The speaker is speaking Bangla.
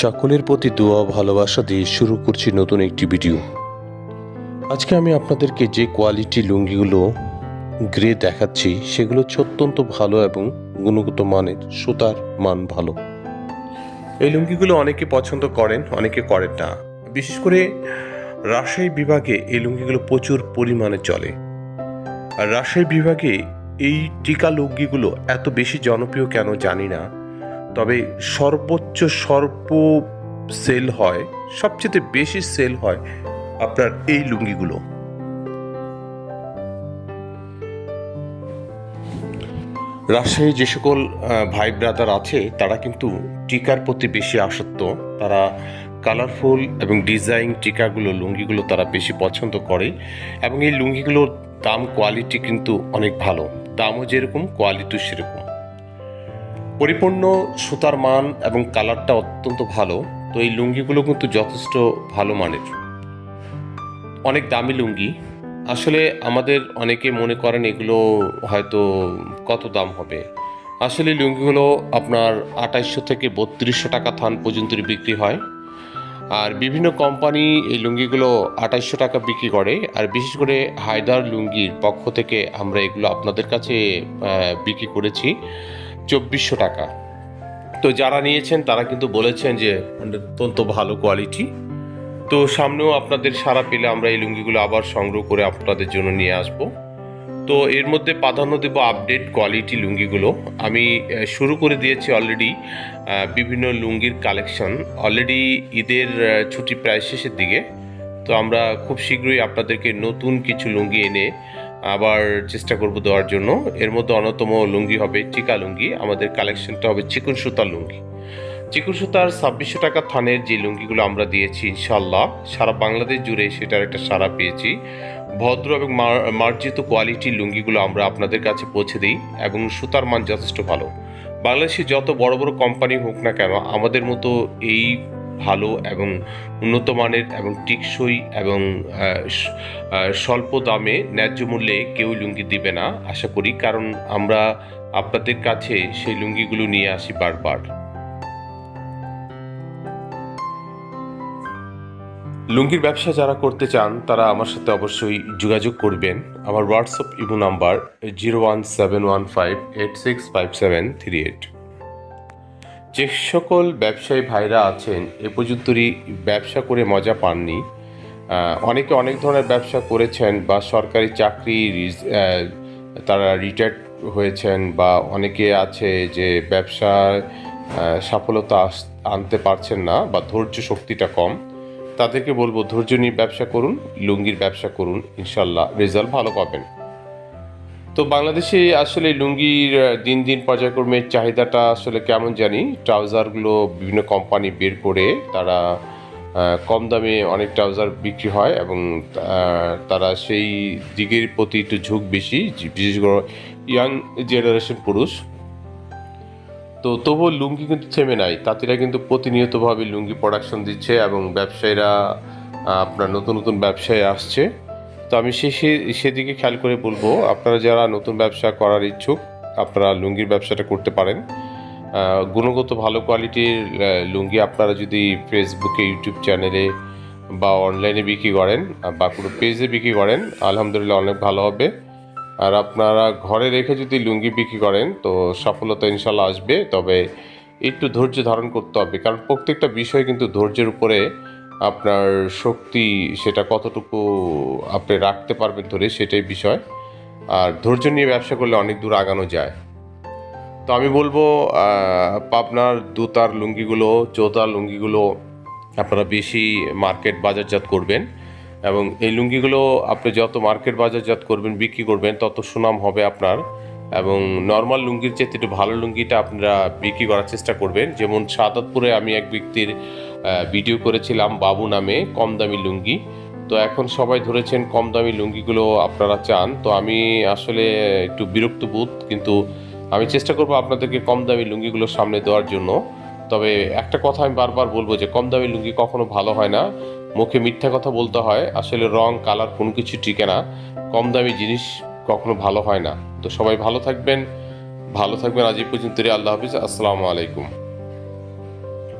সকলের প্রতি দোয়া ভালোবাসা দিয়ে শুরু করছি নতুন একটি ভিডিও। আজকে আমি আপনাদেরকে যে কোয়ালিটি লুঙ্গিগুলো গ্রে দেখাচ্ছি, সেগুলো হচ্ছে অত্যন্ত ভালো এবং গুণগত মানের, সুতার মান ভালো। এই লুঙ্গিগুলো অনেকে পছন্দ করেন, অনেকে করেন না। বিশেষ করে রাজশাহী বিভাগে এই লুঙ্গিগুলো প্রচুর পরিমাণে চলে। আর রাজশাহী বিভাগে এই টিকা লুঙ্গিগুলো এত বেশি জনপ্রিয় কেন জানি না। তবে সর্বোচ্চ সর্ব সেল হয়, সবচেয়ে বেশি সেল হয় আপনার এই লুঙ্গিগুলো। রাজশাহী যে সকল ভাই ব্রাদার আছে, তারা কিন্তু টিকার প্রতি বেশি আসক্ত। তারা কালারফুল এবং ডিজাইন টিকাগুলো, লুঙ্গিগুলো তারা বেশি পছন্দ করে এবং এই লুঙ্গিগুলোর দাম কোয়ালিটি কিন্তু অনেক ভালো। দামও যেরকম, কোয়ালিটিও সেরকম। পরিপূর্ণ সুতার মান এবং কালারটা অত্যন্ত ভালো, তো এই লুঙ্গিগুলো কিন্তু যথেষ্ট ভালো মানের। অনেক দামি লুঙ্গি। আসলে আমাদের অনেকে মনে করেন এগুলো হয়তো কত দাম হবে। আসলে লুঙ্গিগুলো আপনার আঠাইশশো থেকে বত্রিশশো টাকা থান পর্যন্ত বিক্রি হয়। আর বিভিন্ন কোম্পানি এই লুঙ্গিগুলো আঠাইশশো টাকা বিক্রি করে। আর বিশেষ করে হায়দার লুঙ্গির পক্ষ থেকে আমরা এগুলো আপনাদের কাছে বিক্রি করেছি। চব্বিশশো টাকা। তো যারা নিয়েছেন, তারা কিন্তু বলেছেন যে অত্যন্ত ভালো কোয়ালিটি তো সামনেও আপনাদের সারা পেলে আমরা এই লুঙ্গিগুলো আবার সংগ্রহ করে আপনাদের জন্য নিয়ে আসব। তো এর মধ্যে প্রাধান্য দেব আপডেট কোয়ালিটি লুঙ্গিগুলো। আমি শুরু করে দিয়েছি অলরেডি বিভিন্ন লুঙ্গির কালেকশন অলরেডি ঈদের ছুটি প্রায় শেষের দিকে। তো আমরা খুব শীঘ্রই আপনাদেরকে নতুন কিছু লুঙ্গি এনে আবার চেষ্টা করব দেওয়ার জন্য। এর মধ্যে অন্যতম লুঙ্গি হবে চিকা লুঙ্গি। আমাদের কালেকশনটা হবে চিকন সুতার লুঙ্গি। চিকন সুতার ছাব্বিশশো টাকা থানের যে লুঙ্গিগুলো আমরা দিয়েছি ইনশাল্লাহ সারা বাংলাদেশ জুড়ে সেটার একটা সারা পেয়েছি। ভদ্র এবং মার্জিত কোয়ালিটির লুঙ্গিগুলো আমরা আপনাদের কাছে পৌঁছে দিই এবং সুতার মান যথেষ্ট ভালো। বাংলাদেশে যত বড় বড় কোম্পানি হোক না কেন, আমাদের মতো এই ভালো এবং উন্নত মানের এবং টিকসই এবং স্বল্প দামে ন্যায্য মূল্যে কেউ লুঙ্গি দিবে না, আশা করি। কারণ আমরা আপনাদের কাছে সেই লুঙ্গিগুলো নিয়ে আসি বারবার। লুঙ্গির ব্যবসা যারা করতে চান, তারা আমার সাথে অবশ্যই যোগাযোগ করবেন। আমার WhatsApp imo number zero one seven one five eight six five seven three eight. যে সকল ব্যবসায়ী ভাইরা আছেন, এ পর্যন্তই ব্যবসা করে মজা পাননি। অনেকে অনেক ধরনের ব্যবসা করেছেন বা সরকারি চাকরি তারা রিটায়ার্ড হয়েছেন বা অনেকে আছে যে ব্যবসায় সফলতা আনতে পারছেন না বা ধৈর্য শক্তিটা কম, তাদেরকে বলব ধৈর্য নিয়ে ব্যবসা করুন, লুঙ্গির ব্যবসা করুন, ইনশাল্লাহ রেজাল্ট ভালো পাবেন। তো বাংলাদেশে আসলে লুঙ্গির দিন দিন পর্যায়ক্রমে চাহিদাটা আসলে কেমন জানি? ট্রাউজারগুলো বিভিন্ন কোম্পানি বের করে তারা কম দামে অনেক ট্রাউজার বিক্রি হয় এবং তারা সেই দিকের প্রতি একটু ঝুঁক বেশি বিশেষ করে ইয়াং জেনারেশন পুরুষ। তো তবুও লুঙ্গি কিন্তু থেমে নাই। তাঁতিরা কিন্তু প্রতিনিয়তভাবে লুঙ্গি প্রোডাকশন দিচ্ছে এবং ব্যবসায়ীরা আপনার নতুন নতুন ব্যবসায় আসছে। তো আমি সে সেদিকে খেয়াল করে বলব, আপনারা যারা নতুন ব্যবসা করার ইচ্ছুক, আপনারা লুঙ্গির ব্যবসাটা করতে পারেন। গুণগত ভালো কোয়ালিটির লুঙ্গি আপনারা যদি ফেসবুকে, ইউটিউব চ্যানেলে বা অনলাইনে বিক্রি করেন বা কোনো পেজে বিক্রি করেন, আলহামদুলিল্লাহ অনেক ভালো হবে। আর আপনারা ঘরে রেখে যদি লুঙ্গি বিক্রি করেন, তো সফলতা ইনশাল্লাহ আসবে। তবে একটু ধৈর্য ধারণ করতে হবে, কারণ প্রত্যেকটা বিষয় কিন্তু ধৈর্যের উপরে আপনার শক্তি সেটা কতটুকু আপনি রাখতে পারবেন ধরে সেটাই বিষয়। আর ধৈর্য নিয়ে ব্যবসা করলে অনেক দূর আগানো যায়। তো আমি বলব আহ, পাবনার দুতার লুঙ্গিগুলো চৌতার লুঙ্গিগুলো আপনারা বেশি মার্কেট বাজারজাত করবেন এবং এই লুঙ্গিগুলো আপনি যত মার্কেট বাজারজাত করবেন বিক্রি করবেন তত সুনাম হবে আপনার এবং নর্মাল লুঙ্গির চেয়ে একটু ভালো লুঙ্গিটা আপনারা বিক্রি করার চেষ্টা করবেন। যেমন সাদাতপুরে আমি এক ব্যক্তির ভিডিও করেছিলাম বাবু নামে কম দামি লুঙ্গি। তো এখন সবাই ধরেছেন কম দামি লুঙ্গিগুলো আপনারা চান। তো আমি আসলে একটু বিরক্ত বোধ, কিন্তু আমি চেষ্টা করব আপনাদেরকে কম দামি লুঙ্গিগুলো সামনে দেওয়ার জন্য। তবে একটা কথা আমি বারবার বলব যে কম দামি লুঙ্গি কখনো ভালো হয় না। মুখে মিথ্যা কথা বলতে হয়, আসলে রং, কালার কোনো কিছু টিকে না। কম দামি জিনিস কখনো ভালো হয় না। তো সবাই ভালো থাকবেন ভালো থাকবেন। আজ পর্যন্ত আল্লাহ হাফিজ, আসসালামু আলাইকুম।